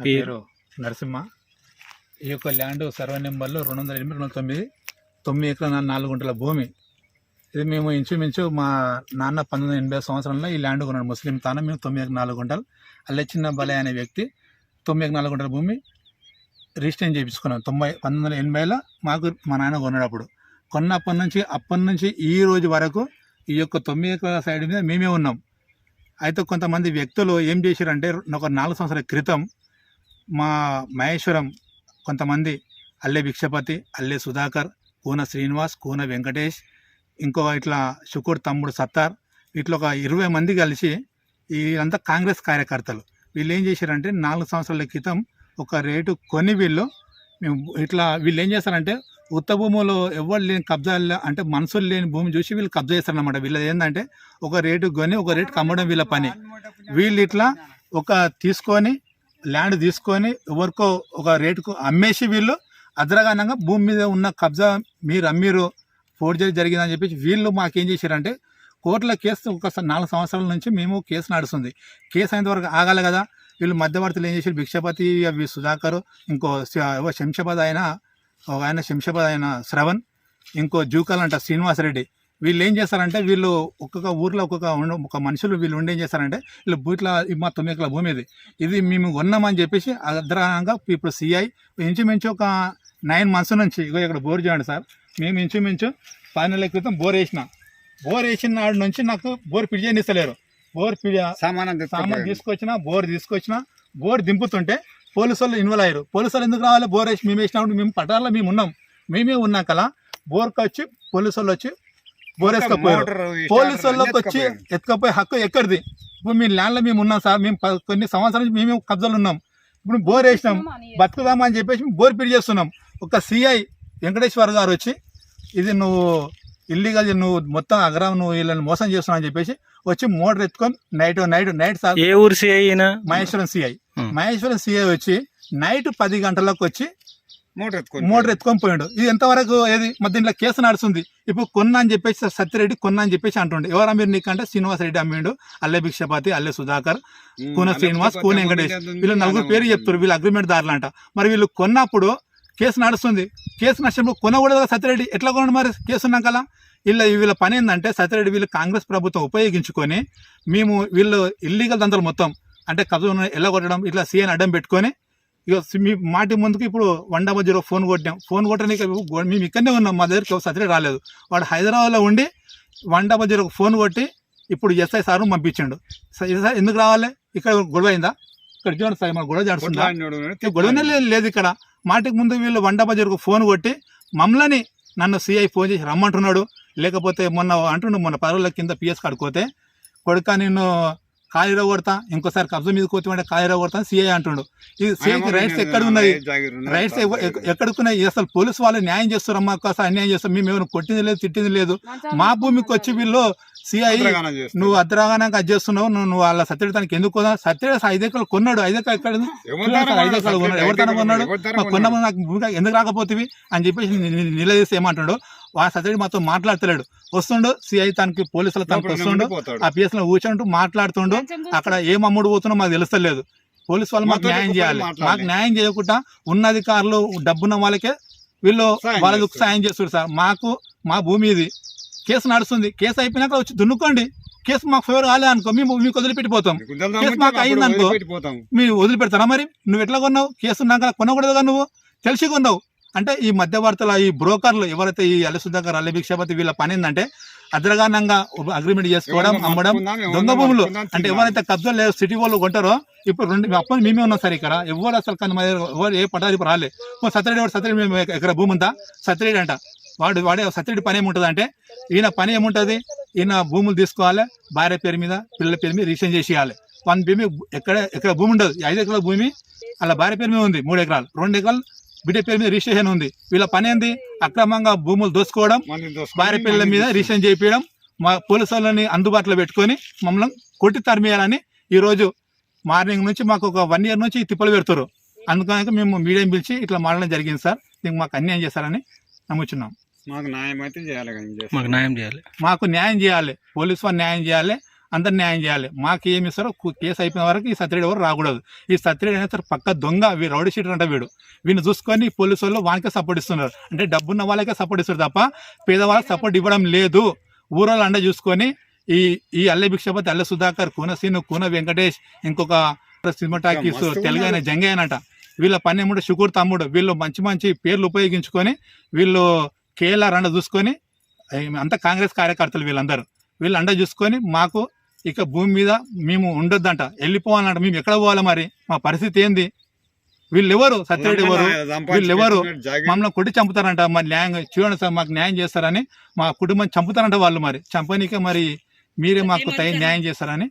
పేరు నరసింహ. ఈ యొక్క ల్యాండ్ సర్వే నెంబర్లు రెండు వందల ఎనిమిది రెండు వందల తొమ్మిది తొమ్మిది ఎకరాల నాలుగు గుంటల భూమి. ఇది మేము ఇంచుమించు మా నాన్న పంతొమ్మిది ఎనభై సంవత్సరంలో ఈ ల్యాండ్ కొన్నాడు. ముస్లిం తాన మేము తొమ్మిది నాలుగు గుంటలు. అల్లె చిన్న బలే అనే వ్యక్తి తొమ్మిది నాలుగు గుంటల భూమి రిజిస్ట్రేషన్ చేయించుకున్నాం. తొంభై పంతొమ్మిది వందల ఎనభైలో మాకు మా నాన్న కొన్నాడు అప్పుడు. కొన్నప్పటి నుంచి అప్పటి నుంచి ఈ రోజు వరకు ఈ యొక్క తొమ్మిది ఎకరాల సైడ్ మీద మేమే ఉన్నాం. అయితే కొంతమంది వ్యక్తులు ఏం చేశారంటే ఒక నాలుగు సంవత్సరాల క్రితం మా మహేశ్వరం కొంతమంది అల్లె భిక్షపతి అల్లె సుధాకర్ కూన శ్రీనివాస్ కూన వెంకటేష్ ఇంకో ఇట్లా శుకుర్ తమ్ముడు సత్తార్ ఇట్లా ఒక ఇరవై మంది కలిసి వీళ్ళంతా కాంగ్రెస్ కార్యకర్తలు. వీళ్ళు ఏం చేశారంటే నాలుగు సంవత్సరాల క్రితం ఒక రేటు కొని వీళ్ళు మేము ఇట్లా వీళ్ళు ఏం చేస్తారంటే ఉత్త భూములో ఎవరు లేని కబ్జా అంటే మనుషులు లేని భూమి చూసి వీళ్ళు కబ్జా చేస్తారన్నమాట. వీళ్ళది ఏంటంటే ఒక రేటు కొని ఒక రేటు కమ్మడం వీళ్ళ పని. వీళ్ళు ఇట్లా ఒక తీసుకొని ల్యాండ్ తీసుకొని ఎవరికో ఒక రేటుకు అమ్మేసి వీళ్ళు అద్రగానంగా భూమి మీద ఉన్న కబ్జా మీరు అమ్మీరు ఫోర్జరీ జరిగిందని చెప్పేసి వీళ్ళు మాకేం చేశారంటే కోర్టులో కేసు ఒక నాలుగు సంవత్సరాల నుంచి మేము కేసు నడుస్తుంది. కేసు అయినంత వరకు ఆగాలి కదా. వీళ్ళు మధ్యవర్తులు ఏం చేశారు? భిక్షపతి అవి సుధాకర్ ఇంకో శ- శంషాబాద్ ఆయన ఒక ఆయన శంషాబాద్ ఆయన శ్రవణ్ ఇంకో జూకల్ అంట శ్రీనివాసరెడ్డి. వీళ్ళు ఏం చేస్తారంటే వీళ్ళు ఒక్కొక్క ఊర్లో ఒక్కొక్క ఉండ- ఒక మనుషులు వీళ్ళు ఉండి ఏం చేస్తారంటే వీళ్ళు బూట్ల మా తొమ్మిది ఎకరాల భూమి ఇది. ఇది మేము కొన్నామని చెప్పేసి అద్రానంగా ఇప్పుడు సిఐ ఇంచుమించు ఒక నైన్ మంత్స్ నుంచి ఇగో ఇక్కడ బోర్ చేయండి సార్. మేము ఇంచుమించు పది నెలల క్రితం బోర్ వేసిన. బోర్ వేసిన నాడు నుంచి నాకు బోర్ పిడిచేనిస్తలేరు బోర్ పిడి సామానం సామాన్ తీసుకొచ్చిన బోర్ తీసుకొచ్చిన బోర్ దింపుతుంటే పోలీసు వాళ్ళు ఇన్వాల్వ్ అయ్యారు. పోలీసు వాళ్ళు ఎందుకు రావాలి? బోర్ వేసి మేము వేసినప్పుడు మేము పటాల్లో మేము ఉన్నాం. మేమే ఉన్నాం కదా బోర్కి వచ్చి పోలీసు వాళ్ళు వచ్చి బోర్ వేసుకపోయారు పోలీసు వాళ్ళకి వచ్చి ఎత్తుకపోయే హక్కు ఎక్కడిది? ఇప్పుడు మీ ల్యాండ్లో మేము ఉన్నాం సార్ మేము కొన్ని సంవత్సరాల నుంచి మేము కబ్జాలు ఉన్నాం. ఇప్పుడు బోర్ వేసినాం బతుకుదామా అని చెప్పేసి మేము బోర్ పిడి చేస్తున్నాం. ఒక సిఐ వెంకటేశ్వర్ గారు వచ్చి ఇది నువ్వు ఇల్లీగల్ నువ్వు మొత్తం అగ్రహం నువ్వు వీళ్ళని మోసం చేస్తున్నావు అని చెప్పేసి వచ్చి మోటార్ ఎత్తుకొని నైట్ నైట్ నైట్ సార్ ఏ ఊరు CI Maheshwaram CI. Maheshwaram CI వచ్చి నైట్ పది గంటలకు వచ్చి మోటార్ ఎత్తుకొని పోయాడు. ఇది ఎంతవరకు ఏది? మరి దీంట్లో కేసు నడుస్తుంది. ఇప్పుడు కొన్నా అని చెప్పేసి సత్యరెడ్డి కొన్నా అని చెప్పేసి అంటుండే. ఎవరా మీరు నీకంటే? శ్రీనివాస్ రెడ్డి అమ్మిండు అల్లె భిక్షపతి అల్లె సుధాకర్ కూన శ్రీనివాస్, కూన వెంకటేష్. వీళ్ళు నలుగురు పేరు. చెప్తారు వీళ్ళు అగ్రిమెంట్ దారులంట. మరి వీళ్ళు కొన్నప్పుడు కేసు నడుస్తుంది. కేసు నడిచినప్పుడు కొనకూడదు కదా సత్యరెడ్డి? ఎట్లా కొనడు మరి కేసు ఉన్నాం కదా వీళ్ళ వీళ్ళ పని ఏంటంటే సత్యరెడ్డి వీళ్ళు కాంగ్రెస్ ప్రభుత్వం ఉపయోగించుకొని మేము వీళ్ళు ఇల్లీగల్ దంతలు మొత్తం అంటే కబ్జా ఎలా కొట్టడం ఇట్లా సీఎన్ అడ్డం పెట్టుకొని ఇక మీ మాటి ముందుకు ఇప్పుడు వన్ డబల్ జీరో ఫోన్ కొట్టాం ఫోన్ కొట్టడానికి మేము ఇక్కడనే ఉన్నాం. మా దగ్గరికి సత్యరెడ్డి రాలేదు. వాడు హైదరాబాద్లో ఉండి వన్ డబల్ జీరో ఫోన్ కొట్టి ఇప్పుడు ఎస్ఐ సార్ పంపించిండు. సార్ ఎందుకు రావాలి? ఇక్కడ గొడవ అయిందా? ఇక్కడ చూడండి సార్ మన గొడవ జరుగుతుందా? గొడవనే లేదు ఇక్కడ. మాటికి ముందు వీళ్ళు వంట బజార్కు ఫోన్ కొట్టి మమ్మల్ని నన్ను సిఐ ఫోన్ చేసి రమ్మంటున్నాడు. లేకపోతే మొన్న అంటుండు మొన్న పదవుల కింద పిఎస్ కాడుకోతే కొడుక నిన్ను కాలిలో కొడతా ఇంకోసారి కబ్జా మీద కోతి కాలిలో కొడతా సిఐ అంటుండు. ఈ సిఐకి రైట్స్ ఎక్కడ ఉన్నది ఉన్నది. రైట్స్ ఎక్కడికున్నాయి? అసలు పోలీసు వాళ్ళు న్యాయం చేస్తారమ్మా కాస్త అన్యాయం చేస్తాం మేము ఏమైనా కొట్టింది లేదు తిట్టింది లేదు. మా భూమికి వచ్చి వీళ్ళు సిఐ చేస్తారు. నువ్వు అద్దరాగానాక అది చేస్తున్నావు నువ్వు నువ్వు వాళ్ళ సత్యడి తనకి ఎందుకు కొన్నా సత్యడి ఐదు ఎకరాలు కొన్నాడు. ఐదు ఎకరాలు ఎక్కడ ఐదు ఎకరాలు కొన్నాడు. కొన్నాడు? మా కొన్నప్పుడు నాకు ఎందుకు రాకపోతేవి? అని చెప్పేసి నిలదీసి ఏమంటాడు? ఆ సత్యడి మాతో మాట్లాడతలేడు. వస్తుండు సిఐ తనకి పోలీసుల తనకి వస్తుండు. ఆ పిఎస్లో కూర్చుంటూ మాట్లాడుతుండు. అక్కడ ఏం అమ్ముడు పోతున్నా మాకు తెలుస్తలేదు. పోలీసు వాళ్ళు మాకు న్యాయం చేయాలి. మాకు న్యాయం చేయకుండా ఉన్న అధికారులు డబ్బున్న వాళ్ళకే వీళ్ళు వాళ్ళకు. సాయం చేస్తారు సార్. మాకు మా భూమి ఇది. కేసు నడుస్తుంది. కేసు అయిపోయినాక వచ్చి దున్నుకోండి. కేసు మాకు ఫేవర్ కాలే అనుకో మేము మీకు వదిలిపెట్టిపోతాం. కేసు మాకు అయిందనుకో. వదిలిపెట్టిపోతాం. మీరు వదిలిపెడతారా మరి? నువ్వు ఎట్లా కొన్నావు? కేసు ఉన్నాక కొనకూడదుగా నువ్వు? తెలిసి కొన్నావు. అంటే ఈ మధ్యవర్తుల ఈ బ్రోకర్లు ఎవరైతే ఈ అల్లి సుధాకర్ అల్లి భిక్షపతి వీళ్ళ పని ఏంటంటే అద్రగానంగా అగ్రిమెంట్ చేసుకోవడం అమ్మడం దొంగ భూములు. అంటే. ఎవరైతే కబ్జా లేదు సిటీ వాళ్ళు కొంటారో ఇప్పుడు రెండు అప్పని మేమే ఉన్నాం సార్ ఇక్కడ. ఎవరు అసలు కానీ మా ఎవరు ఏ పట్టాలి ఇప్పుడు రాలే. సత్యరెడ్డి వాడు సత్యరెడ్డి మేము ఎక్కడ భూమి ఉందా సత్యరెడ్డి అంట. వాడు వాడే సత్యరెడ్డి పని ఏముంటుంది అంటే ఈయన పని ఏముంటుంది? ఈయన భూములు తీసుకోవాలి భార్య పేరు మీద పిల్లల పేరు మీద రిజిస్ట్రేషన్ చేసేయాలి. వన్ భూమి ఎక్కడ ఎక్కడ భూమి ఉండదు. ఐదు ఎకరాల భూమి అలా భార్య పేరు మీద ఉంది మూడు ఎకరాలు. రెండు ఎకరాలు బిడ్డ పేరు మీద రిజిస్ట్రేషన్ ఉంది. వీళ్ళ పని ఏంది? అక్రమంగా భూములు దోసుకోవడం భార్య పిల్లల మీద. రిజిస్ట్రేషన్ చేయించడం మా పోలీసు వాళ్ళని అందుబాటులో పెట్టుకొని మమ్మల్ని కొట్టి తరిమేయాలని ఈరోజు మార్నింగ్ నుంచి మాకు ఒక వన్ ఇయర్ నుంచి తిప్పలు పెడతారు అందుకని మేము మీడియం పిలిచి ఇట్లా మారడం జరిగింది సార్. దీనికి మాకు అన్యాయం చేస్తారని నమ్ముచున్నాం. మాకు న్యాయం అయితే చేయాలి. మాకు న్యాయం చేయాలి. మాకు న్యాయం చేయాలి. పోలీసు వారు న్యాయం చేయాలి. అందరు న్యాయం చేయాలి. మాకు ఏమి ఇస్తారో కేసు అయిపోయిన వరకు ఈ సత్యరెడ్డి ఎవరు రాకూడదు. ఈ సత్యరెడ్డి అయినా సరే పక్క దొంగ వీ రౌడీ షీటర్ అంట వీడు. వీడిని చూసుకొని పోలీసు వాళ్ళు వానికే సపోర్ట్ ఇస్తున్నారు. అంటే డబ్బున్న వాళ్ళకే సపోర్ట్ ఇస్తారు తప్ప పేదవాళ్ళకి సపోర్ట్ ఇవ్వడం లేదు. ఊరోళ్ళు అండ చూసుకొని ఈ ఈ అల్లె భిక్షపతి అల్లె సుధాకర్ కూన సీను కూన వెంకటేష్ ఇంకొక సినిమా టాకీస్ మస్తుగా తెలుగు ఆయన ఉన్నారు. జంగయ్యనట. వీళ్ళ పని ఏమిటో శుకూర్ తమ్ముడు. వీళ్ళు మంచి మంచి పేర్లు ఉపయోగించుకొని వీళ్ళు కేఎల్ఆర్ అండ చూసుకొని అంతా కాంగ్రెస్ కార్యకర్తలు వీళ్ళందరూ. వీళ్ళు అండ చూసుకొని మాకు ఇక భూమి మీద మేము ఉండొద్దంట. వెళ్ళిపోవాలంట. మేము ఎక్కడ పోవాలి మరి? మా పరిస్థితి ఏంది? వీళ్ళు ఎవరు? సత్యరెడ్డి ఎవరు వీళ్ళు ఎవరు? మమ్మల్ని కొట్టి చంపుతారంట. మరి న్యాయం చూడండి సార్ మాకు న్యాయం చేస్తారని మా కుటుంబం చంపుతారంట వాళ్ళు మరి. చంపనీకే మరి మీరే మాకు తగిన న్యాయం చేస్తారని